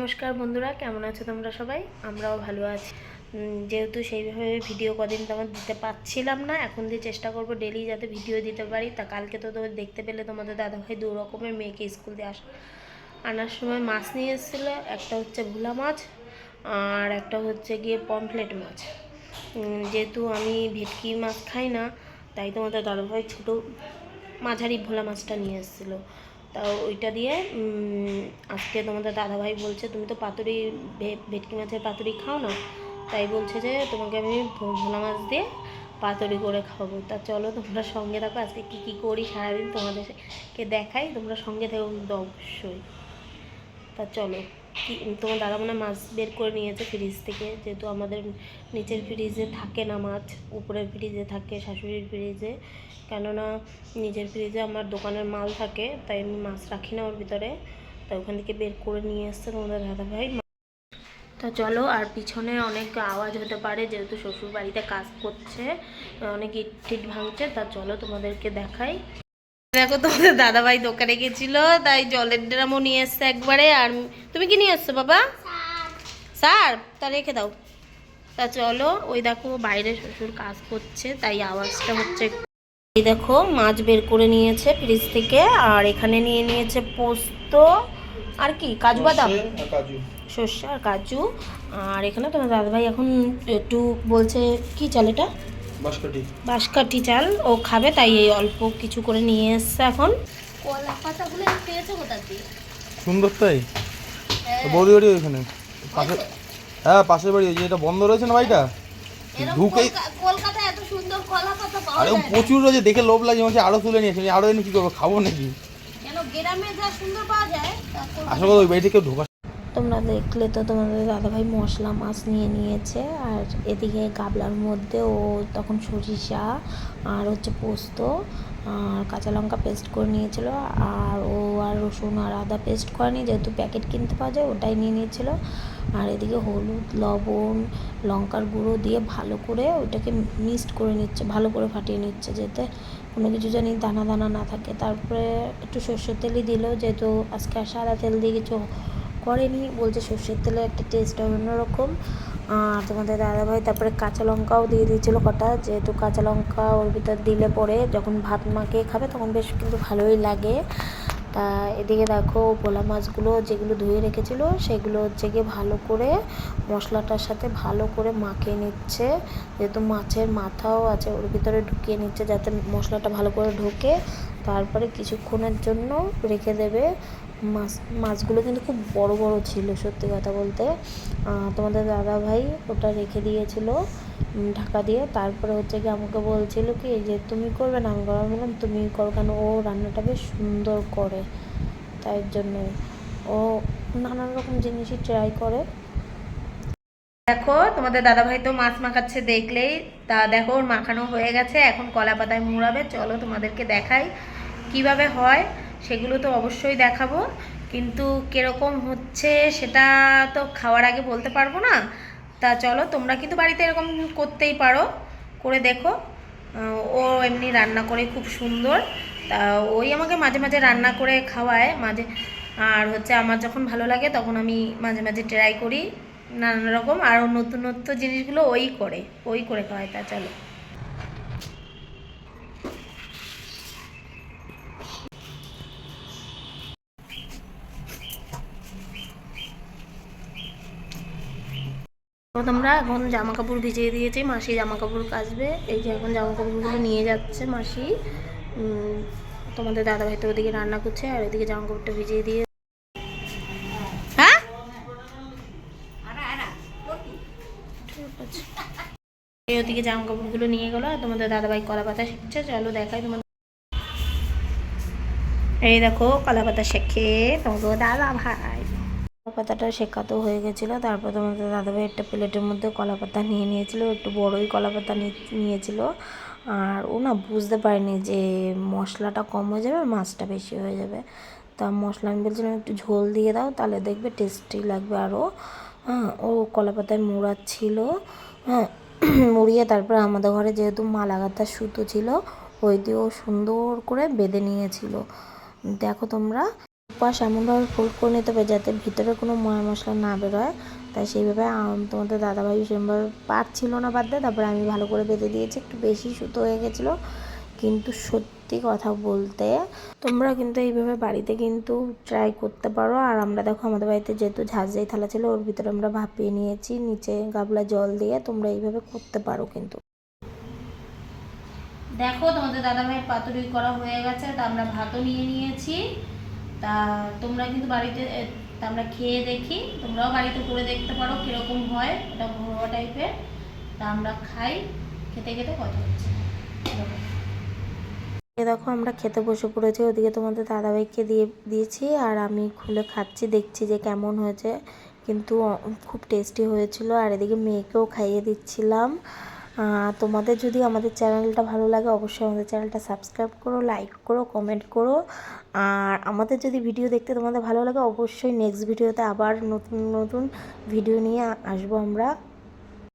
নমস্কার বন্ধুরা, কেমন আছো তোমরা সবাই? আমরাও ভালো আছি। যেহেতু সেইভাবে ভিডিও কদিন তোমার দিতে পারছিলাম না, এখন দিয়ে চেষ্টা করব ডেলি যাতে ভিডিও দিতে পারি, তা কালকে তো তোমার দেখতে পেলে তোমাদের দাদাভাই দু রকমের মেয়েকে স্কুল দিয়ে আসা আনার সময় মাছ নিয়ে এসেছিল। একটা হচ্ছে ভোলা মাছ আর একটা হচ্ছে গিয়ে পমফ্লেট মাছ। যেহেতু আমি ভেটকি মাছ খাই না, তাই তোমাদের দাদাভাই ছোটো মাঝারি ভোলা মাছটা নিয়ে এসেছিল। তা ওইটা দিয়ে আজকে তোমাদের দাদাভাই বলছে, তুমি তো পাতুরি ভেটকি মাছের পাতুরি খাও না? তাই বলছে যে, তোমাকে আমি ভোলা মাছ দিয়ে পাতুরি করে খাব তা চলো তোমরা সঙ্গে থাকো, আজকে কী কী করি সারাদিন তোমাদেরকে দেখাই, তোমরা সঙ্গে থাকো কিন্তু অবশ্যই। তা চলো। তোমার দাদা মনে মাছ বের করে নিয়েছে ফ্রিজ থেকে, যেহেতু আমাদের নিচের ফ্রিজে থাকে না মাছ, উপরের ফ্রিজে থাকে শাশুড়ির ফ্রিজে কেননা নিজের ফ্রিজে আমার দোকানের মাল থাকে, তাই আমি মাছ রাখি না ওর ভিতরে, তাই ওখান থেকে বের করে নিয়ে এসছে তোমাদের দাদা ভাই তা চলো, আর পিছনে অনেক আওয়াজ হতে পারে, যেহেতু শ্বশুর বাড়িতে কাজ করছে, অনেক ইট টিট ভাঙছে, তা চলো তোমাদেরকে দেখাই। দেখো তোমাদের দাদাভাই দোকানে গেছিল তাই জলের ড্রামও নিয়ে এসছে একবারে। আর তুমি কি নিয়ে এসছো বাবা? স্যার তা রেখে দাও। তা চলো ওই দেখো বাইরে শ্বশুর কাজ করছে তাই আওয়াজটা হচ্ছে এই দেখো মাছ বের করে নিয়েছে ফ্রিজ থেকে আর এখানে নিয়ে নিয়েছে পোস্ত আর কি কাজু বাদাম? সর্ষে আর কাজু। আর এখানে তোমার দাদাভাই এখন একটু বলছে কি চাল এটা? বাঁশকাঠি। চাল ও খাবে তাই এই অল্প কিছু করে নিয়ে এসছে এখন। কলা পাতাগুলো পেয়েছ কোথা দিয়ে? সুন্দর তাই? তো বৌদি বাড়ি ওইখানে। পাশে হ্যাঁ পাশের বাড়ি ওই এটা বন্ধ রয়েছে না বাড়িটা? কলকাতায় এত সুন্দর কলা পাতা পাওয়া আরে। প্রচুর রয়েছে দেখে লোভ লাগে মনে হচ্ছে আরও তুলে নিয়েছে আরও এনে কি করব খাব নাকি? কেন গ্রামে যা সুন্দর পাওয়া যায় আসলে ওই বাড়িতে কেউ ঢোকা তোমরা দেখলে তো তোমাদের দাদাভাই মশলা, মাছ নিয়ে নিয়েছে। আর এদিকে গাবলার মধ্যে ও তখন সরিষা আর হচ্ছে পোস্ত আর কাঁচা লঙ্কা পেস্ট করে নিয়েছিল। আর ও আর রসুন আর আদা পেস্ট করেনি, যেহেতু প্যাকেট কিনতে পাওয়া যায় ওটাই নিয়ে নিয়েছিল। আর এদিকে হলুদ, লবণ, লঙ্কার গুঁড়ো দিয়ে ভালো করে ওটাকে মিক্সড করে নিচ্ছে, ভালো করে ফাটিয়ে নিচ্ছে, যাতে কোনো কিছু জানি দানা দানা না থাকে। তারপরে একটু সর্ষের তেলই দিল, যেহেতু আজকে আর সাদা তেল দিয়ে কিছু করেনি, বলছে সর্ষের তেলের একটা টেস্ট হবে অন্যরকম। আর তোমাদের দাদাভাই তারপরে কাঁচা লঙ্কাও দিয়ে দিয়েছিল কটা, যেহেতু কাঁচা লঙ্কা ওর ভিতর দিলে পরে যখন ভাত মাখিয়ে খাবে তখন বেশ কিন্তু ভালোই লাগে। তা এদিকে দেখো ভোলা মাছগুলো যেগুলো ধুয়ে রেখেছিল সেগুলো হচ্ছে গিয়ে ভালো করে মশলাটার সাথে ভালো করে মাখিয়ে নিচ্ছে। যেহেতু মাছের মাথাও আছে ওর ভিতরে ঢুকিয়ে নিচ্ছে যাতে মশলাটা ভালো করে ঢোকে। তারপরে কিছুক্ষণের জন্য রেখে দেবে। মাছ, মাছগুলো কিন্তু খুব বড় বড় ছিল সত্যি কথা বলতে। তোমাদের দাদা ভাই ওটা রেখে দিয়েছিল ঢাকা দিয়ে। তারপরে হচ্ছে কি আমাকে বলছিল কি যে তুমি করবে না? আমি করব। বললাম তুমি করো কেন? ও রান্নাটা বেশ সুন্দর করে। তাই জন্য ও নানান রকম জিনিসই ট্রাই করে। দেখো, তোমাদের দাদাভাই তো মাছ মাখাচ্ছে দেখলেই তা দেখো ওর মাখানো হয়ে গেছে, এখন কলা পাতায় মুড়াবে। চলো তোমাদেরকে দেখাই কীভাবে হয়, সেগুলো তো অবশ্যই দেখাবো। কিন্তু কীরকম হচ্ছে সেটা তো খাওয়ার আগে বলতে পারব না। তা চলো, তোমরা কিন্তু বাড়িতে এরকম করতেই পারো। করে দেখো ও এমনি রান্না করে খুব সুন্দর। তা ওই আমাকে মাঝে মাঝে রান্না করে খাওয়ায়, মাঝে, আর হচ্ছে আমার যখন ভালো লাগে তখন আমি মাঝে মাঝে ট্রাই করি। নানান রকম, আর ও নতুন নতুন জিনিসগুলো ওই করে ওই করে খাওয়ায়, তা চলো। তোমরা এখন জামা কাপড় ভিজিয়ে দিয়েছি, মাসি জামা কাপড় কাচবে। এই যে এখন জামা কাপড়গুলো নিয়ে যাচ্ছে মাসি। তোমাদের দাদাভাই তো ওদিকে রান্না করছে, আর এদিকে জামা কাপড়টা ভিজিয়ে দিয়ে ওদিকে জামা কাপড়গুলো নিয়ে গেলো আর তোমাদের দাদাভাই কলা পাতা শিখছে, চলো দেখাই তোমাদের। এই দেখো কলা পাতা শেখে তোমাকে দাদা ভাই কলা পাতাটা শেখাতো হয়ে গেছিল, তারপর তোমাদের দাদাভাই একটা প্লেটের মধ্যে কলা পাতা নিয়ে নিয়েছিল, একটু বড়ই কলা পাতা নিয়ে- নিয়েছিল। আর ও না বুঝতে পারেনি যে মশলাটা কম হয়ে যাবে মাছটা বেশি হয়ে যাবে। তা মশলা আমি বলছিলাম একটু ঝোল দিয়ে দাও, তাহলে দেখবে টেস্টি লাগবে আরও। হ্যাঁ ও কলা পাতায় মুড়াচ্ছিল। হ্যাঁ মুড়িয়ে তারপর আমাদের ঘরে যেহেতু মালাগাতার সুতো ছিল, ওই দিয়েও সুন্দর করে বেঁধে নিয়েছিল। দেখো তোমরা উপাস এমনভাবে ফোল্ড করে নিতে হবে যাতে ভিতরে কোনো ময় মশলা না বেরোয়। তাই সেইভাবে তোমাদের দাদাভাই সেরকমভাবে পারছিল না বাদ দিয়ে তারপরে আমি ভালো করে বেঁধে দিয়েছি, একটু বেশি সুতো হয়ে গেছিল। কিন্তু সত্যি কথা বলতে তোমরা কিন্তু এইভাবে বাড়িতে কিন্তু ট্রাই করতে পারো। আর আমরা দেখো আমাদের বাড়িতে যেহেতু ঝাঁঝাই থালা ছিল, ওর ভিতরে আমরা ভাপিয়ে নিয়েছি, নিচে গাবলা জল দিয়ে তোমরা এইভাবে করতে পারো কিন্তু। দেখো তোমাদের দাদা ভাইয়ের পাতুরি করা হয়ে গেছে, তা আমরা ভাতও নিয়ে নিয়েছি। তা তোমরা কিন্তু বাড়িতে তা আমরা খেয়ে দেখি। তোমরাও বাড়িতে করে দেখতে পারো কীরকম হয়, এটা ঘরোয়া টাইপের তা আমরা খাই, খেতে খেতে কথা হচ্ছে। এ দেখো আমরা খেতে বসে পড়েছি, ওদিকে তোমাদের দাদাভাইকে দিয়ে, দিয়েছি আর আমি খুলে খাচ্ছি, দেখছি যে কেমন হয়েছে। কিন্তু খুব টেস্টি হয়েছিল আর এদিকে মেয়েকেও খাইয়ে দিচ্ছিলাম। তোমাদের যদি আমাদের চ্যানেলটা ভালো লাগে, অবশ্যই আমাদের চ্যানেলটা সাবস্ক্রাইব করো লাইক করো কমেন্ট করো। আর আমাদের যদি ভিডিও দেখতে তোমাদের ভালো লাগে, অবশ্যই নেক্সট ভিডিওতে আবার নতুন নতুন ভিডিও নিয়ে আসব আমরা।